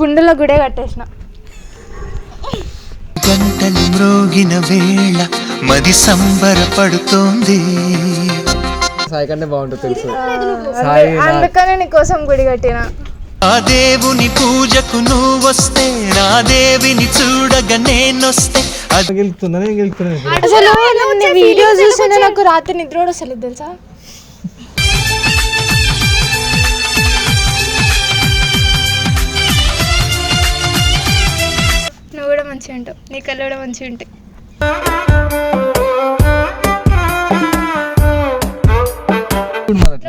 గుండెలో గుడే కట్టేసిన. గంటలు మ్రోగిన వేళ మది సంబరపడుతోంది సాయి కంటే బాగుంటుంది తెలుసు. సాయి నా- అందుకనే నీ కోసం గుడి కట్టిన. ఆ దేవుని పూజకు నువ్వొస్తే నా దేవిని చూడగా నేనొస్తే. అది గెలుపుతున్నా నేను గెలుపుతున్నా ఇప్పుడు. అసలు నేను వీడియో చూస్తుంటే నాకు రాత్రి నిద్ర కూడా వస్తలేదు తెలుసా? మంచిగా ఉంటావు నీ కళ్ళు కూడా మంచిగా ఉంటాయి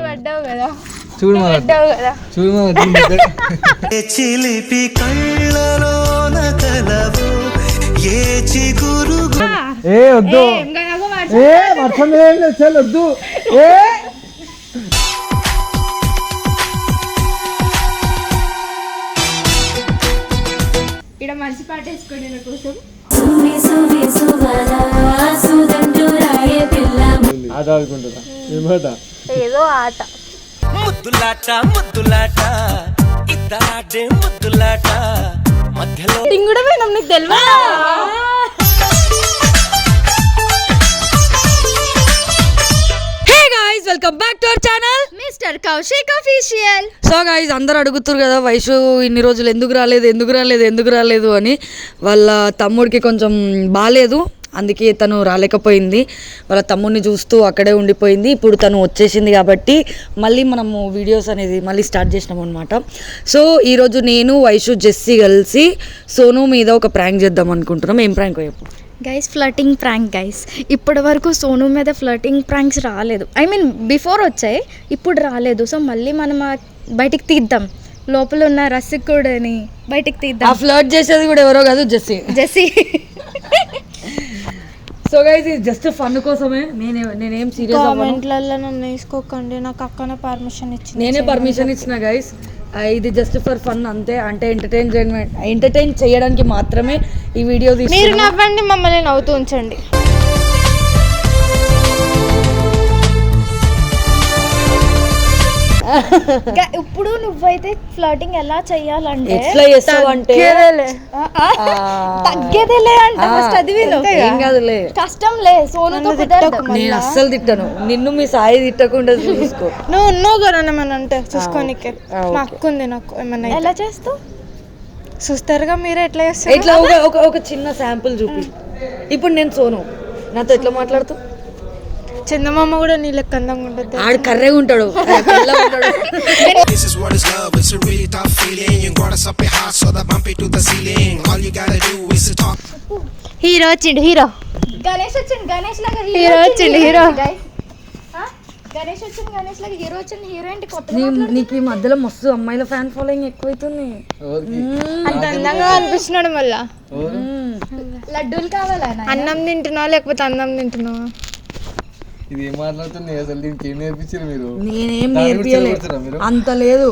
పడ్డావు కదా. చూడు మన పడ్డావు కదా. చూడు చిలిపి కళ్ళలోన కలవు ఏ చిగురు ఏ వద్దు. ఏ వర్షం లేదు వద్దు ఏ ఆట ఆడుకుంటున్నా ఏమాట ఏదో ఆట. ముద్దులాట ముద్దులాట ఇద్దరాటే ముద్దులాట మధ్యలో కూడా పోయినాం నీకు తెలియదా hey guys welcome back to our channel mister Kaushik official so guys అందరు అడుగుతారు కదా వైషు ఇన్ని రోజులు ఎందుకు రాలేదు ఎందుకు రాలేదు ఎందుకు రాలేదు అని. వాళ్ళ తమ్ముడికి కొంచెం బాగాలేదు అందుకే తను రాలేకపోయింది. వాళ్ళ తమ్ముడిని చూస్తూ అక్కడే ఉండిపోయింది. ఇప్పుడు తను వచ్చేసింది కాబట్టి మళ్ళీ మనము వీడియోస్ అనేది మళ్ళీ స్టార్ట్ చేసినాం అనమాట సో ఈరోజు నేను వైషు జెస్సీ కలిసి సోను మీద ఒక ప్రాంక్ చేద్దాం అనుకుంటున్నాం. ఏం ప్రాంక్ చెప్పు గైస్ ఫ్లటింగ్ ప్రాంక్ గైస్ ఇప్పటి వరకు సోను మీద ఫ్లటింగ్ ప్రాంక్స్ రాలేదు. ఐ మీన్ బిఫోర్ వచ్చాయి ఇప్పుడు రాలేదు. సో మళ్ళీ మనం బయటికి తీద్దాం. లోపల ఉన్న రసికుడని బయటికి ఆ తీద్దాం ఫ్లర్ట్ చేసేది కూడా ఎవరో కాదు జెస్సీ. జెసి సో గైస్ ఇది జస్ట్ ఫన్ కోసమే. నేనే నేనేం సీరియస్ కామెంట్లలో నన్ను వేసుకోకండి నాకు అక్కనే పర్మిషన్ ఇచ్చింది నేనే పర్మిషన్ ఇచ్చిన గైస్ ఇది జస్ట్ ఫర్ ఫన్ అంతే. అంటే ఎంటర్టైన్మెంట్ ఎంటర్టైన్ చేయడానికి మాత్రమే ఈ వీడియో మీరు నవ్వండి మమ్మల్ని నవ్వుతూ ఉంచండి. ఇప్పుడు నువ్వైతే ఫ్లటింగ్ ఎలా చెయ్యాలంటే ఎట్లా చేస్తావు అంటే? ఆ, ఆ, తగ్గేదేలే అంట. ఫస్ట్ అది విను ఏం కాదులే. కష్టం లే. సోనుతో నేను అస్సలు తిట్టను. నిన్ను మీ సాయి తిట్టకుండా చూసుకో. నువ్వు ఉన్నావు కదా ఏమన్నా అంటే చూసుకోనికే మా అక్క ఉంది నాకు ఏమన్నా ఎలా చేస్తావు? చూస్తారుగా మీరు ఎట్లా చేస్తారు? ఇట్లా ఒక ఒక ఒక చిన్న శాంపుల్ చూపి. ఇప్పుడు నేను సోను. నాతో ఎట్లా మాట్లాడుతూ చందమామ కూడా నీ లెక్క అందంగా ఉంటుంది. ఆడు కర్రెగా ఉంటాడు. This is what is love, it's a really tough feeling. You got us up your heart, so that bump it to the ceiling. All you gotta do is to talk. Hero వచ్చిండు hero. Ganesh వచ్చింది గణేష్ లాగా hero వచ్చిండు. Hero. Ganesh వచ్చింది గణేష్ లాగా hero వచ్చింది hero ఏంటి కొత్త నీ- నీకు ఈ మధ్యలో మస్తు అమ్మాయిల ఫ్యాన్ ఫాలోయింగ్ ఎక్కువైతుంది? అంత అందంగా అనిపిస్తున్నాడు మళ్ళా. లడ్డూలు కావాలా అన్నం తింటున్నావా లేకపోతే అన్నం తింటున్నావా? ఇది ఏం మాట్లాడుతుంది అసలు దీనికి ఏం నేర్పించారు మీరు? నేనేం మీరు? అంత లేదు.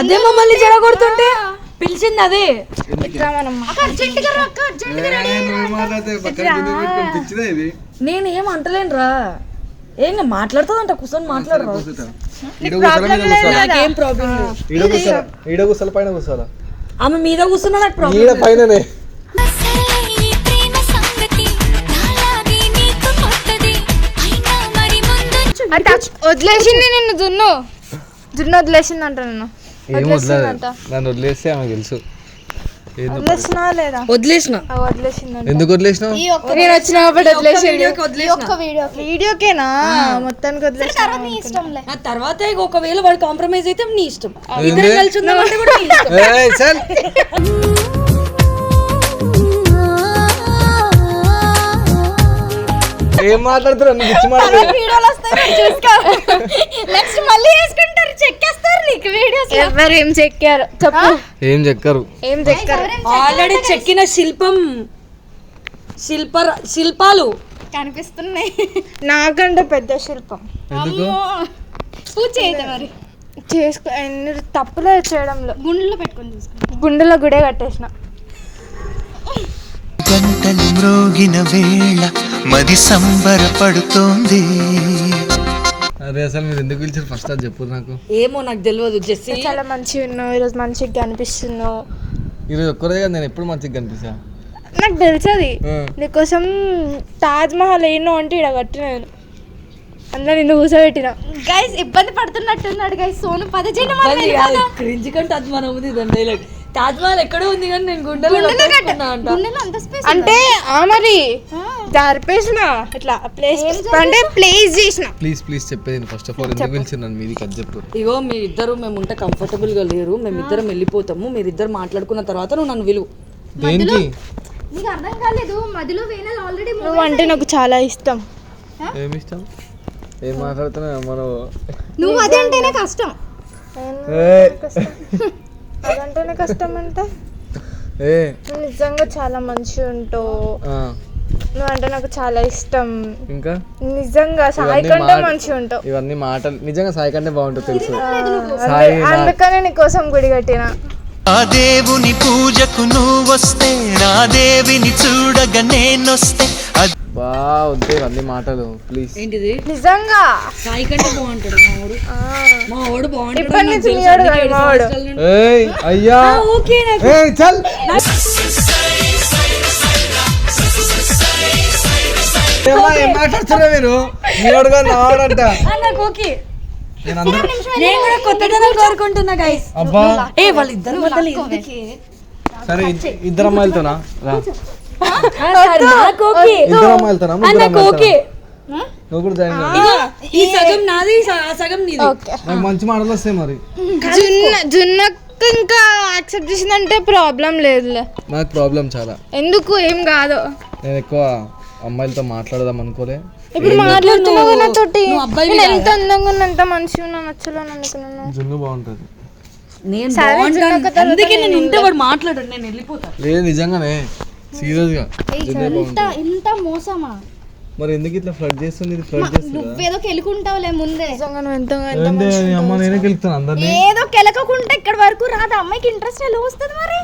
అదే మమ్మల్ని చెడగొడుతుంటే పిలిచింది అదే. రా ఏ, నేను ఏం అంటలేనురా. ఏం మాట్లాడుతుందంట కూర్చొని మాట్లాడరా? నాకేం ప్రాబ్లం లేదు. ఈడ కూర్చోరా ఈడ కూర్చోాలా పైన కూర్చోాలా? ఆమె మీద కూర్చున్నా నాకు ప్రాబ్లం పైననే. అంటే వదిలేసింది నిన్ను దున్ను దున్ను వదిలేసింది అంట నన్ను. ఏం వదలదు? నన్ను వదిలేస్తే ఆమె తెలుసు. ఏందో వదిలేసినా లేదా? వదిలేసిన. ఆ, వదిలేసిందంట. ఎందుకు వదిలేసినావు? నేను వచ్చిన కాబట్టి వదిలేసింది వదిలేసిన. వీడియో వీడియోకేనా? మొత్తానికి వదిలేసిన ఇష్టంలే ఆ తర్వాత ఒకవేళ వాడు కాంప్రమైజ్ అయితే నీ ఇష్టం. ఇద్దరం కలిసి ఉందామంటే కూడా ఏం మాట్లాడుతున్నా నువ్వు ఇచ్చి మాట్లాడు. వీడియోలు వస్తాయి చూసుకో. నెక్స్ట్ మళ్ళీ వేసుకుంటారు చెక్కేస్తారు నీకు వీడియోస్ ఎవరు ఏం చెక్కారు? చెప్పు. ఏం చెక్కరు? ఏం చెక్కారు? ఆల్రెడీ చెక్కిన శిల్పం శిల్ప శిల్పాలు. కనిపిస్తున్నాయి. నాకంటే పెద్ద శిల్పం. ఎందుకు? పూజ చేయదు మరి. చేసుకో ఎన్ని తప్పులే చేయడంలో. గుండెలో పెట్టుకొని చూసుకో. గుండెలో గుడే కట్టేసిన. గంటలు మ్రోగిన వేళ మది సంబరపడుతోంది అరే అసలు మీరు ఎందుకు పిలిచారు? ఫస్ట్ అది చెప్పు నాకు. ఏమో నాకు తెలియదు జెస్సీ. చాలా మంచిగా ఉన్నావు ఈరోజు మంచిగా కనిపిస్తున్నావు. ఈరోజు ఒక్కరోజే కదా నేను ఎప్పుడు మంచిగా కనిపిస్తా? నాకు తెలుసది. నీకోసం తాజ్ మహల్ ఏనో అంటే ఇక్కడ కట్టినాను. అందులో నిన్ను కూర్చోబెట్టిన గైస్ ఇబ్బంది పడుతున్నట్టున్నాడు గైస్ సోను పద చేయడం క్రింజ్ కంటే అది మన ఉంది దాని డైలాగ్ తాజ్ మహల్ ఎక్కడో ఉంది కానీ నేను గుండెలో అంట. ఆ మరి జరిపేసిన ఇట్లా ప్లేస్ అంటే ప్లేస్ చేసిన. ప్లీజ్ ప్లీజ్ చెప్పేది ఫస్ట్ ఆఫ్ ఆల్ ఎందుకు మీది చెప్పు. ఇగో మీ ఇద్దరు మేము ఉంటే కంఫర్టబుల్గా లేరు. మేము ఇద్దరం వెళ్ళిపోతాము. మీరిద్దరు మాట్లాడుకున్న తర్వాత నువ్వు నన్ను విలువ. దేనికి? నీకు అర్థం కాలేదు. మధ్యలో వేనల్ ఆల్రెడీ నువ్వు అంటే నాకు చాలా ఇష్టం. ఏమి ఇష్టం? ఏం మాట్లాడుతున్నా మనం నువ్వు అదే అంటేనే కష్టం? అదంటేనే కష్టం అంటే ఏ. నువ్వు నిజంగా చాలా మంచిగా ఉంటావు నువ్వు అంటే నాకు చాలా ఇష్టం. ఇంకా? నిజంగా సాయి కంటే మంచిగా ఉంటావు ఇవన్నీ మాటలు నిజంగా సాయి కంటే బాగుంటుంది తెలుసు. సాయి నా- అందుకనే నీకోసం గుడి కట్టిన. ఆ దేవుని పూజకు నువ్వొస్తే నా దేవిని చూడగా నేనొస్తే అది బా వద్దే ఇవన్నీ మాటలు ప్లీజ్ ఏంటిది? నిజంగా? సాయి కంటే బాగుంటాడు మా వాడు. మా వాడు బాగుంటాడు ఇప్పటి నుంచి నీ వాడు కాదు, మా వాడు. ఏయ్ అయ్యా. ఓకే నాకు ఏయ్ చల్. ఏమ్మా, ఏం మాట్లాడుతున్నారు మీరు? ఆ, నాకు ఓకే. నేను అందరూ నేను కూడా కొత్తదనం కోరుకుంటున్నా గైస్ అబ్బా. ఏ వాళ్ళిద్దరు? సరే ఇద్- ఇద్దరు అమ్మాయిలతోనా? రా. నాకు ఓకే. ఇద్దరు అమ్మాయిలతోనా ఆ, ముగ్గురు నాకు ఓకే. అమ్మాయిలతోనా? నువ్వు కూడా జాయిన్ అవ్వు. ఇగో, ఈ సగం నాది ఈ స- ఆ సగం నీది. నాకు మంచి మాటలు వస్తాయి మరి. జున్న జున్నక్క ఇంకా యాక్సెప్ట్ చేసిందంటే ప్రాబ్లం లేదులే. నాకు ప్రాబ్లం చాలా. ఎందుకు? ఏం కాదు. నేను ఎక్కువ అమ్మాయిలతో మాట్లాడదాం అనుకోలే. ఇప్పుడు మాట్లాడుతున్నావు నాతోటి. నువ్వు అబ్బాయివి నేను ఎంత అందంగా ఉన్నా ఎంత మంచిగా ఉన్నా నచ్చలేను అనుకున్నాను జున్ను బాగుంటుంది. నేను అందుకే నేను ఉంటే వాడు నేను వెళ్ళిపోతా లేదు నిజంగానే. సీరియస్గా ఇంత మోసమా? మరి ఎందుకు ఇట్లా ఫ్లడ్ చేస్తుంది? ఇది ఫ్లడ్ చేస్తుందా? నువ్వేదో కెలుకుంటావులే ముందే. నువ్వు ఎంత అమ్మ నేనే గెలుపుతాను అందరినీ? ఏదో కెలకకుంటే ఇక్కడ వరకు రాదు. అమ్మాయికి ఇంట్రెస్ట్ ఎలా వస్తుంది మరి?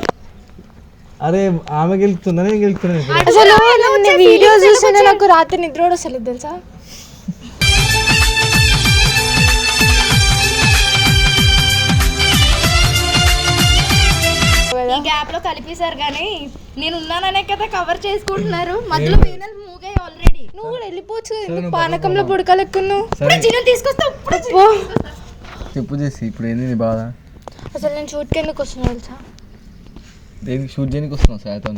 అరే ఆమె గెలుపుతుందా నేను గెలుపుతున్నాను ఇప్పుడు. అసలు నేను వీడియో చూసిన నాకు రాత్రి నిద్ర కూడా వస్తలేదు తెలుసా? కలిపేశారు కానీ నేను ఉన్నాననే కదా కవర్ చేసుకుంటున్నారు. మధ్యలో వేనల్ మూగాయి ఆల్రెడీ నువ్వు కూడా వెళ్ళిపోవచ్చు. ఎందుకు పానకంలో బుడకలెక్కున్నావు సరే. చిన్న తీసుకొస్తా ఇప్పుడు ఓ, చెప్పు చేసి ఇప్పుడు ఏంది నీ బాధ? అసలు నేను షూట్కి ఎందుకు వస్తున్నా తెలుసా? దేనికి షూట్ చేయడానికి వస్తున్నావు సాయతో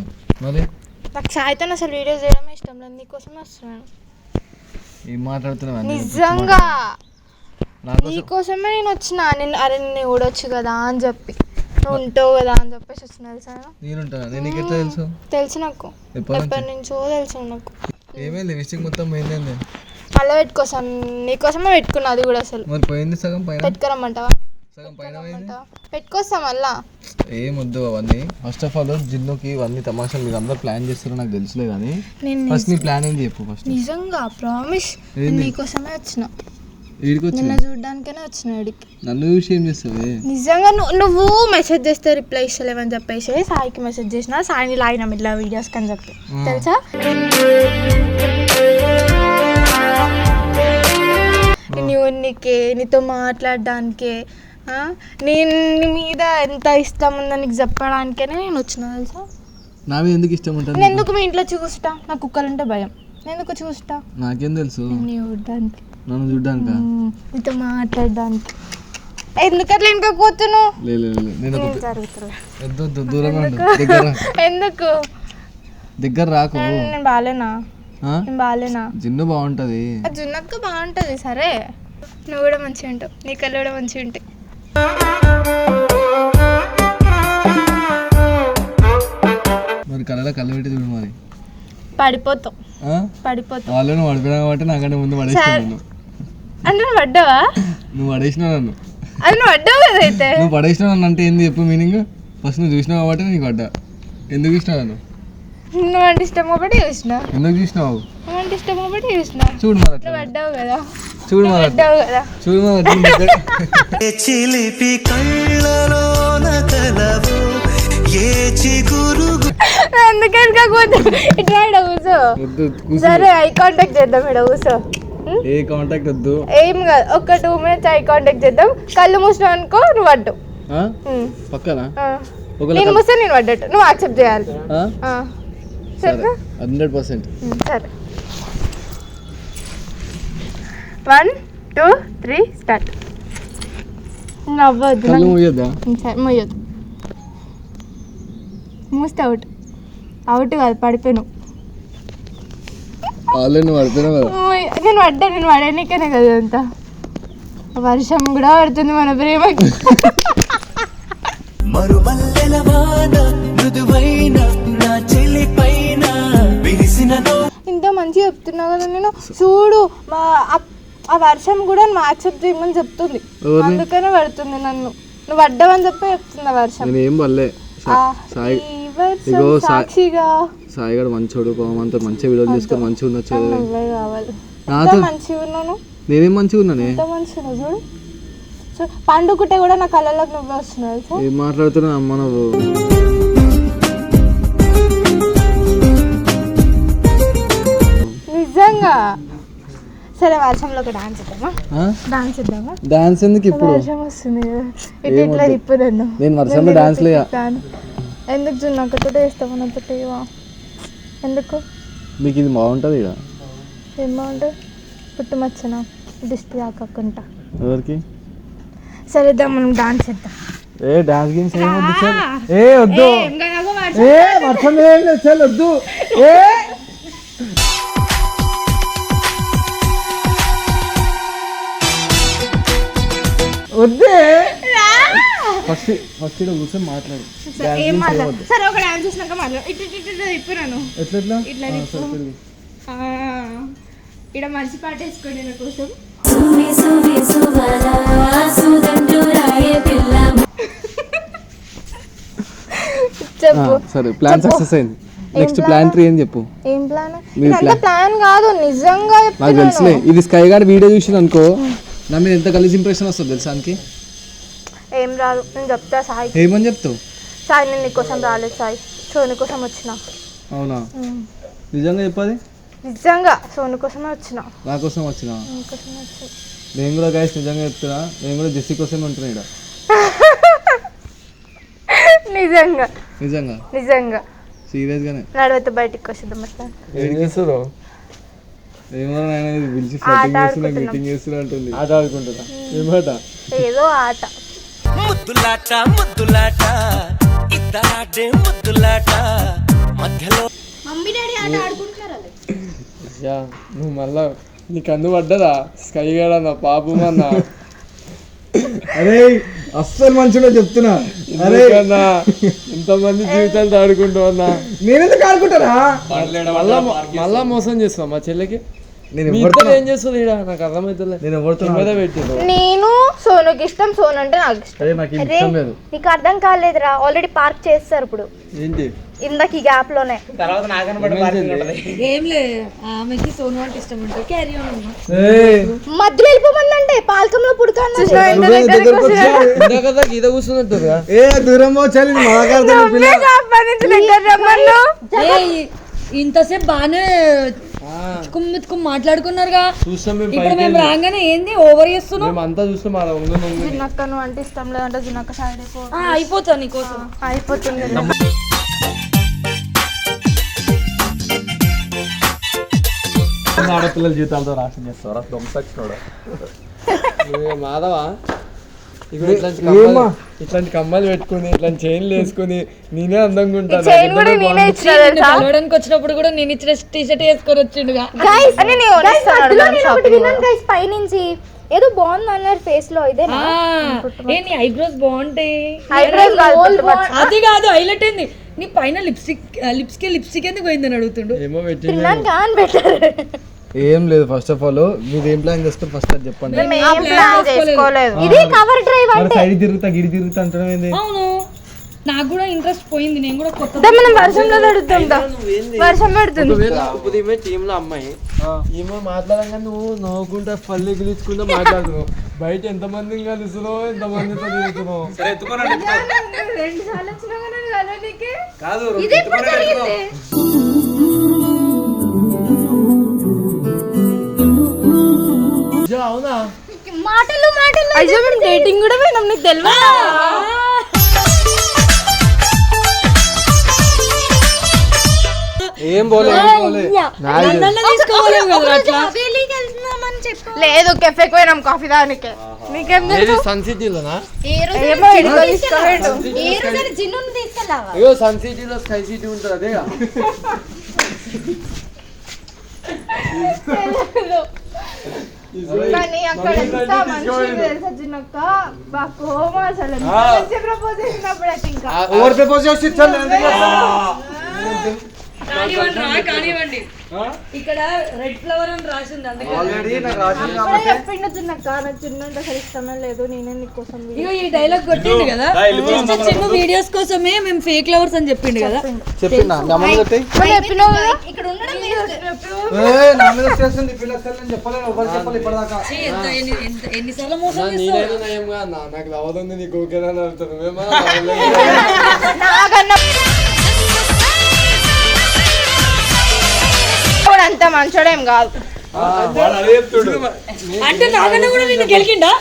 మరి? నాకు సాయితో అసలు వీడియోస్ చేయడమే ఇష్టం లేదు. నీకోసమే వస్తున్నాను. ఏం మాట్లాడుతున్నావు నిజంగా. నాకు నీకోసమే నేను వచ్చిన. నేను అరే నేను ఊడొచ్చు కదా అని చెప్పి. ఉంటావు కదా అని చెప్పేసి వచ్చిన తెలుసా? నేనుంటాను? నేను నీకు ఎట్లా తెలుసు? తెలుసు నాకు. ఎప్పటి నుంచి? తెలుసు నాకు. ఏమైంది? లిప్స్టిక్ మొత్తం పోయిందండి మళ్ళీ పెట్టుకోసం. నీకోసమే పెట్టుకున్నా అది కూడా అసలు. మరి పోయింది సగం పైన? పెట్టుకోరమ్మంటావా? సగం పైన? పెట్టుకొస్తా మళ్ళా. ఏం వద్దు అవన్నీ. ఫస్ట్ ఆఫ్ ఆల్ జిన్నుకి ఇవన్నీ తమాషాలు మీరు అందరు ప్లాన్ చేస్తారో నాకు తెలుసులే కానీ నేను ఫస్ట్ నీ ప్లాన్ ఏం చెప్పు ఫస్ట్ నిజంగా ప్రామిస్? నీకోసమే వచ్చిన. నిన్న చూడడానికనే వచ్చిన నన్ను చూసి ఏం చేస్తావే? నిజంగా నువ్వు నువ్వు మెసేజ్ చేస్తే రిప్లై ఇస్తలేవని చెప్పేసి సాయికి మెసేజ్ చేసిన సాయిని లాగిన ఇట్లా వీడియోస్ కని చెప్పి. తెలుసా? నువ్వు నీకే నీతో మాట్లాడడానికే? నేను నీ మీద ఎంత ఇష్టం ఉందో నీకు చెప్పడానికే నేను వచ్చిన తెలుసా? నా మీద ఎందుకు ఇష్టం ఉంటుంది నేను ఎందుకు మీ ఇంట్లో చూస్తా? నాకు కుక్కలంటే భయం. నేను ఎందుకు చూస్తా? నాకేం తెలుసు? నీ చూడడానికి. నన్ను చూడ్డానిక? నీతో మాట్లాడడానికి. ఎందుకట్లా ఇంకా కూర్చున్నావు. ఎందుకు? దగ్గర రాకు. నేను బాగాలేనా? నేను బాగాలేనా జిన్ను బాగుంటది. జున్నక్క బాగుంటుంది సరే. నువ్వు కూడా మంచిగా ఉంటావు. నీ కళ్ళు కూడా మంచిగా ఉంటాయి. మరి కళ్ళలో కళ్ళు పెట్టి చూడు మరి. పడిపోతావు? పడిపోతావు వాళ్ళను పడిపోయినా కాబట్టి నాకంటే ముందు పడేసిన నన్ను. అంటే నువ్వు పడ్డావా? నువ్వు పడేసిన నన్ను. అది నువ్వు పడ్డావు కదా అయితే? నువ్వు పడేసిన నన్ను అంటే ఏంది చెప్పు మీనింగ్ ఫస్ట్ నువ్వు చూసినావు కాబట్టి నీకు పడ్డా. ఎందుకు చూసినావు నన్ను? నువ్వు అంటే ఇష్టం కాబట్టి చూసిన. ఎందుకు చూసినావు? నువ్వు అంటే ఇష్టం కాబట్టి చూసిన. చూడు మరి అట్లా. పడ్డావు కదా. చూడు మరి పడ్డావు కదా. చూడు మరి అట్లా. చిలిపి కళ్ళలోన కలవు ఏ చిగురు అందుకని కాకపోతే ఇట్లా కూర్చో. సరే ఐ కాంటాక్ట్ చేద్దాం ఇక్కడ కూర్చో. ఏ కాంటాక్ట్ వద్దు. ఏం కాదు ఒక టూ మినిట్స్ ఐ కాంటాక్ట్ చేద్దాం. కళ్ళు మూసినావు అనుకో నువ్వు అడ్డు? పక్కనా? నేను మూస్తే నేను పడ్డట్టు. నువ్వు యాక్సెప్ట్ చేయాలి. ఆ. సరేనా హండ్రెడ్ పర్సెంట్. సరే. వన్ టూ త్రీ స్టార్ట్ నవ్వద్దు. కళ్ళు మూయొద్దా? సరే మొయ్యొద్దు మూస్తే అవుట్ అవుట్ కాదు పడిపోయాను ఆల్రెడీ కదా. నేను పడ్డా నేను పడడానికేనే కదా అంతా. వర్షం కూడా పడుతుంది మన ప్రేమకి. మరుమల్లెల వాన మృదువైన నా చెలి పైన విరిసిన ఇంత మంచిగా చెప్తున్నా కదా నేను. చూడు మా ఆ- ఆ వర్షం కూడా నువ్వు యాక్సెప్ట్ చేయమని చెప్తుంది. ఎవరిని? అందుకనే పడుతుంది నన్ను. నువ్వు పడ్డావని చెప్పి చెప్తుంది ఆ వర్షం. నేను ఏం ఆ, సాయి ఈ వర్షం ఇగో సా- సాక్షిగా. సాయి గడు మంచోడు కోమంతా మంచిగా వీడియోలు చేసుకొని మంచిగా ఉండొచ్చు నాతో మంచిగా ఉన్నాను? నేనేం మంచిగా ఉన్నానే? ఎంత మంచిగా చూడు. పండుకుంటే కూడా నా కళ్ళలోకి నువ్వే వస్తున్నావు? ఏం మాట్లాడుతున్నా అమ్మ నువ్వు? నిజంగా? సరే వర్షంలో ఒక డాన్స్ ఇద్దామా డాన్స్ ఇద్దామా డాన్స్ ఎందుకు ఇప్పుడు? వర్షం వస్తుంది ఇటు ఇట్లా నన్ను నేను వర్షంలో డాన్స్ లేయా? ఎందుకు జున్ను ఒకటి వేస్తావు ఇవా? ఎందుకు? మీకు ఇది బాగుంటుంది ఇక్కడ ఏం బాగుంటుంది? పుట్టుమచ్చన? దిష్టి తాకకుండా ఎవరికి? సరే ఇద్దాం మనం డాన్స్ ఇద్దాం ఏ డాన్స్ గేమ్స్ ఏం వద్దు చాలు. ఏ వద్దు. ఏ వర్షం ఏం లేదు వద్దు. ఏ ఫస్ట్ ఫస్ట్ ఇక్కడ కూర్చొని మాట్లాడు. ఏం గేమ్స్ ఏం మాట్లా వద్దు సరే ఒక డాన్స్ చూసినాక మాట్లాడు. ఇటు ఇటు ఇటు ఇటు తిప్పు నన్ను. ఎట్లా ఎట్లా? ఇట్లా తిప్పు. ఇక్కడ మంచి పాట వేసుకోండి నా కోసం. చెప్పు. సరే ప్లాన్ సక్సెస్ అయింది. నెక్స్ట్ ప్లాన్ త్రీ ఏం చెప్పు? ఏం ప్లాన్ ఇదంతా. ప్లాన్ కాదు నిజంగా నాకు తెలుసులే. ఇది స్కై గార్డ్ వీడియో చూసింది అనుకో నా మీద ఎంత కలిసి ఇంప్రెషన్ వస్తుంది తెలుసా ఏం రాదు. నేను చెప్తా సాయి. ఏమని చెప్తావు? సాయి నేను నీకోసం రాలేదు సాయి. సోని కోసం వచ్చిన. అవునా? నిజంగా చెప్పాలి? నిజంగా సోని కోసమే వచ్చిన. నా కోసం వచ్చిన? నీకోసమే వచ్చిన. నేను కూడా గైస్ నిజంగా చెప్తున్నా. నేను కూడా జెస్సీ కోసమే ఉంటున్నా ఇక్కడ నిజంగా. నిజంగా? నిజంగా. సీరియస్ గానే? నడవతే బయటికి వస్తుందాం అట్లా ఏం చేస్తున్నావు ఏమో నాయన ఇది పిలిచి ఆట ఫ్లటింగ్ చేస్తున్నా. మీటింగ్ చేస్తున్నా అంటుంది. ఆట ఆడుకుంటున్నా. ఏమాట ఏదో ఆట. ముద్దులాట ముద్దులాట. ఇద్దరాటే ముద్దులాట. మధ్యలో యా నువ్వు మళ్ళా నీకు అందు పడ్డదా? స్కై గార్డ్ అన్న పాపం అన్న. అరే అస్సలు మంచిగా చెప్తున్నా. అరే. ఇంతమంది జీవితాలు ఆడుకుంటూ అన్నా. నేను ఎందుకు ఆడుకుంటారా మళ్ళా మళ్ళా మోసం చేస్తావు మా చెల్లెకి? నేను ఏం చేస్తుంది ఈడ? నాకు అర్థమవుతుంది నేను ఎవరితో మీద పెట్టింది నేను సోనుకి ఇష్టం సోను అంటే నాకు ఇష్టం. అరే నాకు ఇష్టం లేదు. నీకు అర్థం కాలేదురా ఆల్రెడీ పార్క్ చేస్తారు ఇప్పుడు. ఏంటి? ఇందాక ఈ గ్యాప్లోనే. ఏం లే ఆమెకి సోను అంటే ఇష్టం ఉంటుంది. క్యారీ ఆన్ అమ్మా. ఏయ్, మధ్యలో వెళ్ళిపోమందంటే పాలకంలో పుడకాను? గీత ఏ దూరం వచ్చాలి మాట్లాడుతున్నా ఇంతసేపు బాగానే కుమ్మెత్తుకుని మాట్లాడుకున్నారుగా. చూస్తాం ఇప్పుడు మేము రాగానే ఏంది ఓవర్ చేస్తున్నావు? మేము అంతా చూస్తాం అలా ఉంగు ఉంగు. జిన్నక్క నువ్వు అంటే ఇష్టం లేదంటే జిన్నక్క సైడ్ అయిపో ఆ, అయిపోతా నీకోసం అయిపోతుంది. ఆడపిల్లల జీవితాలతో రాసిన చేస్తారా ఏ మాధవ? ఇట్లాంటి కమ్మలు ఇట్లాంటి కమ్మలు పెట్టుకుని ఇట్లాంటి చైన్లు వేసుకుని నేనే అందంగా ఉంటాను చైన్ కూడా నేనే ఇచ్చిన నిన్ను తెలుసా కలవడానికి వచ్చినప్పుడు కూడా నేను ఇచ్చిన టీ షర్ట్ వేసుకొని వచ్చిండుగా. గైస్ అని నేను కొనిస్తాను గైస్ పైనుంచి. ఏదో బాగుంది అన్నారు ఫేస్లో ఇదే ఏ నీ ఐబ్రోస్ బాగుంటాయి ఐబ్రోస్. అది కాదు హైలైట్ ఏంది? నీ పైన లిప్స్టిక్ లిప్స్కి లిప్స్టిక్ ఎందుకు పోయిందని అడుగుతుండు? ఏమో పెట్టి తిన్నాను కాని పెట్టారు. ఏం లేదు ఫస్ట్ ఆఫ్ ఆల్ మీరు ఏం ప్లాన్ చేసుకొని ఫస్ట్ అది చెప్పండి. మేము ఏం ప్లాన్ చేసుకోలేదు. ఇది కవర్ డ్రైవ్ మరి సైడ్ తిరుగుతా గిడి తిరుగుతా అంటడం ఏంది? అవును. నాకు కూడా ఇంట్రెస్ట్ పోయింది నేను కూడా కొత్త మనం వర్షంలో తడుద్దాం దా వర్షం పడుతుంది. ఒకవేళ ఈమె టీమ్లో అమ్మాయి ఈమె మాట్లాడంగా నువ్వు నవ్వుకుంటా పల్లె గిలుచుకుంటా మాట్లాడుతున్నావు. బయట ఎంత మందిని కలుస్తున్నావు ఎంత మందితో తిరుగుతున్నావు? రెండు. సార్లు వచ్చినా కదా కాదు అవునా? మాటలు మాటలు. అయ్యో మేము డేటింగ్ కూడా పోయినాం నీకు తెలియదా ఏం లేదు కెఫేకి పోయినాం కాఫీ దానికి నీకేం తెలుసు? సన్ సిటీలోనా అయ్యో సన్ సిటీలో స్కై సిటీ ఉంటుంది అదే కానీ అక్కడ ఎంత మంచిగా తెలుసా చిన్నక్క బా కోమ అసలు ఎంత మంచి ప్రపోజ్ చేసినప్పుడు అయితే ఇంకా ఓవర్ ప్రపోజ్ చేసి కానివ్వండి ఇక్కడ రెడ్ ఫ్లవర్ అని రాసింది అందుకే. నాకు నాకు చిన్న అసలు ఇష్టమే లేదు నేనే నీకోసం ఇగో ఈ డైలాగ్ కొట్టిండు కదా? చిన్న వీడియోస్ కోసమే మేము ఫేక్ లవర్స్ అని చెప్పిండు కదా? చెప్పిందా మీ అమ్మ మీద కొట్టి? మరి చెప్పినావు కదా? ఇక్కడ ఉండడం waste. ఏ, నా మీద చేస్తుంది పిల్ల అసలు నేను వాడు అంత మంచోడేం కాదు అంటే నాగన్న కూడా నిన్ను గెలికిండా.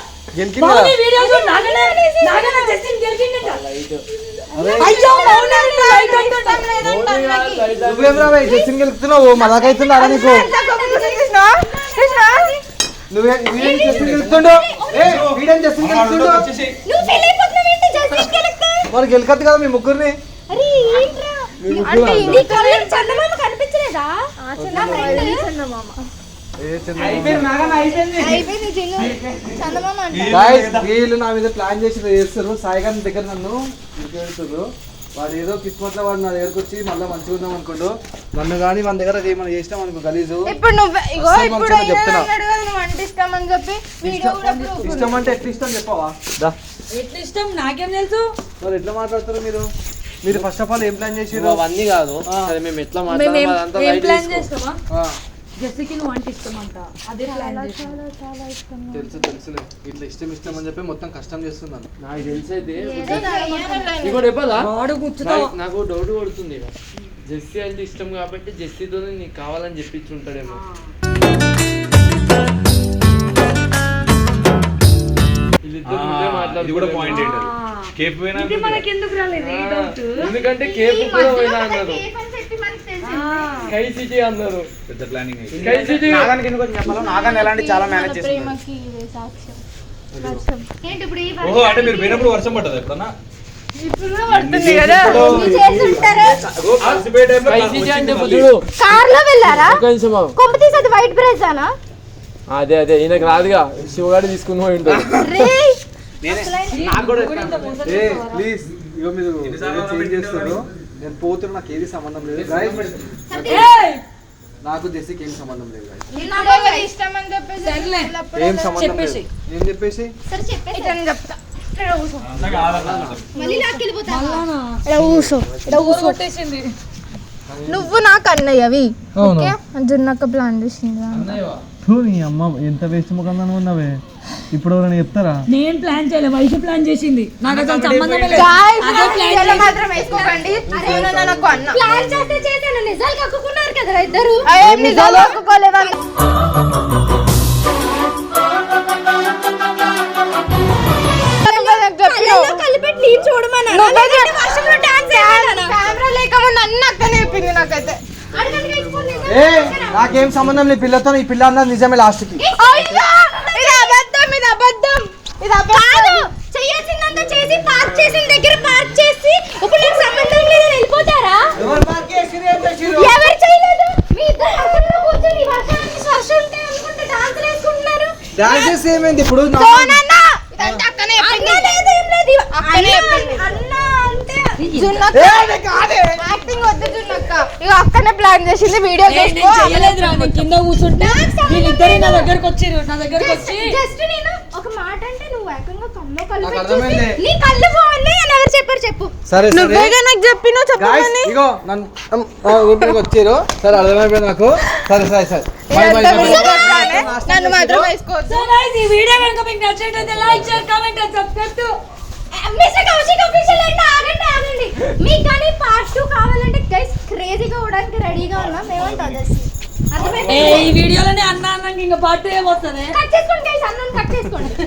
నువ్వేం నీకు జస్టిన్ గెలుపుతుండు జస్టిన్ గెలుపుతుండు మరి గెలకద్దు కదా మీ ముగ్గురిని అంటే నీ కళ్ళకి చందమామ కనిపించలేదా? చందమామ వీళ్ళు నా మీద ప్లాన్ చేసి చేస్తారు సాయి గారి దగ్గర నన్ను పెడుతున్నారు వాడు ఏదో కిస్మత్లో వాడు నా దగ్గరకు వచ్చి మళ్ళీ మంచిగా ఉందాం అనుకోండు. నన్ను కానీ మన దగ్గర ఏమైనా చేసినాం అనుకో గలీజు. ఇప్పుడు నువ్వు ఇగో ఇప్పుడు చెప్తున్నా. అంటే ఇష్టం అని చెప్పి అంటే ఎట్లా ఇష్టం చెప్పవా? దా. ఎట్లా ఇష్టం? నాకేం తెలుసు? మరి ఎట్లా మాట్లాడతారు మీరు? మీరు ఫస్ట్ ఆఫ్ ఆల్ ఏం ప్లాన్ చేసిరు అవన్నీ కాదు. సరే మేము ఎట్లా ఆ, జెస్సీకి నువ్వు అంటే ఇష్టం అంట అదే ప్లాన్ చేస్తాం తెలుసు తెలుసులే ఇట్లా ఇష్టం ఇష్టం అని చెప్పి మొత్తం కష్టం చేస్తున్నాను. నాకు తెలిసి అయితే ఇంకోటి చెప్పాలా? నాకు- డౌట్ కొడుతుంది. జెస్సీ అంటే ఇష్టం కాబట్టి జెస్సీతో నీకు కావాలని చెప్పించుంటాడేమో వీళ్ళిద్దరు ముందే మాట్లాడుకుంటారు. ఇది మనకి ఎందుకు రాలేదు? ఈ డౌట్? ఎందుకంటే కేపు కూడా పోయినా అన్నారు Safe అని చెప్పి మనకు తెలిసింది. స్కై సిటీ అన్నారు స్కై సిటీ నాగాన్ని ఎలాంటి చాలా మేనేజ్ చేస్తున్నారు ప్రేమకి ఇదే సాక్ష్యం. ఏంటి ఇప్పుడు ఈ ఓహో అంటే మీరు పోయినప్పుడు వర్షం పట్టదా ఎప్పుడన్నా? కదా. వెళ్ళారా. కొంప అది అదే అదే ఈయనకు రాదుగా. శివగాడి తీసుకుని పోయి ఏ ప్లీజ్ ఇగో మీరు చేంజ్ చేస్తారు నేను పోతున్నా నాకు ఏది సంబంధం లేదు. నాకు జెస్సీకి ఏం సంబంధం లేదు. ఏం సంబంధం లేదు. ఏం చెప్పేసి? నువ్వు నాకు అన్నయ్యవి ఓకే? జున్నక్క ప్లాన్ చేసింది. ఎంత వేస్ట్ ఉన్నవే? ఇప్పుడు ఎవరైనా చెప్తారా? నేను ప్లాన్ చేయలే వైఫ్ ప్లాన్ చేసింది. నాకు అసలు సంబంధమే లేదు. అదే ప్లాన్ చేస్తే చేశాను. నిజాలు కక్కుకున్నారు కదరా ఇద్దరు. నేను లేదంటే వర్షంలో డాన్స్ అన్న అక్కనే చెప్పింది నాకైతే. ఏ నాకేం సంబంధం లేదు. పిల్లతో ఈ పిల్ల అన్నది నిజమే లాస్ట్కి అయ్యో, ఇది అబద్ధం ఇది అబద్ధం ఇది కాదు. చేయాల్సిందంతా చేసి పార్క్ చేసిన దగ్గర పార్క్ చేసి ఇప్పుడు నాకు సంబంధం లేదని వెళ్ళిపోతారా? ఎవరు చేయలేదు? మీ ఇద్దరు వర్షంలో కూర్చొని వర్షానికి వర్షం ఉంటే అనుకుంటే డాన్స్ వేసుకుంటున్నారు. డాన్సెస్ ఏమైంది? ఇప్పుడు నా- సోనన్న ఇదంతా అక్కనే అన్న లేదు ఏం లేదు. అక్కనే అన్న అంటే జున్నక్క. యాక్టింగ్ వద్దు జున్నక్క. ఇక అక్కనే ప్లాన్ చేసింది వీడియో ఏ, నేను చెయ్యలేదురా నేను కింద కూర్చుంటే వీళ్ళిద్దరు నా దగ్గరకు వచ్చిర్రు నా దగ్గరకు వచ్చి జస్ట్ నేను ఒక మాట అంటే నువ్వు ఏకంగా కళ్ళు కళ్ళు నీ కళ్ళు బాగున్నాయి అని ఎవరు చెప్పారు చెప్పు. సరే నువ్వేగా నాకు చెప్పినావు గాయస్ చెప్పమని ఇగో నన్ను ఇంటికి వచ్చారు. సరే అర్థమైపోయింది నాకు. సరే సరే సరే. నన్ను మాత్రం వేసుకోవద్దు. సో గైస్ ఈ వీడియో కనుక మీకు నచ్చినట్లయితే like share comment and subscribe to mister Kaushik official అంటే ఆగండి ఆగండి. మీకు కానీ పార్ట్ టూ కావాలంటే గైస్ క్రేజీగా అవడానికి రెడీగా ఉన్నాం. ఏమంటారు ఈ వీడియోలోనే అన్న అన్నాక ఇంకా పాటు ఏమొస్తుంది కట్ చేసుకోండి అన్నం కట్ చేసుకోండి.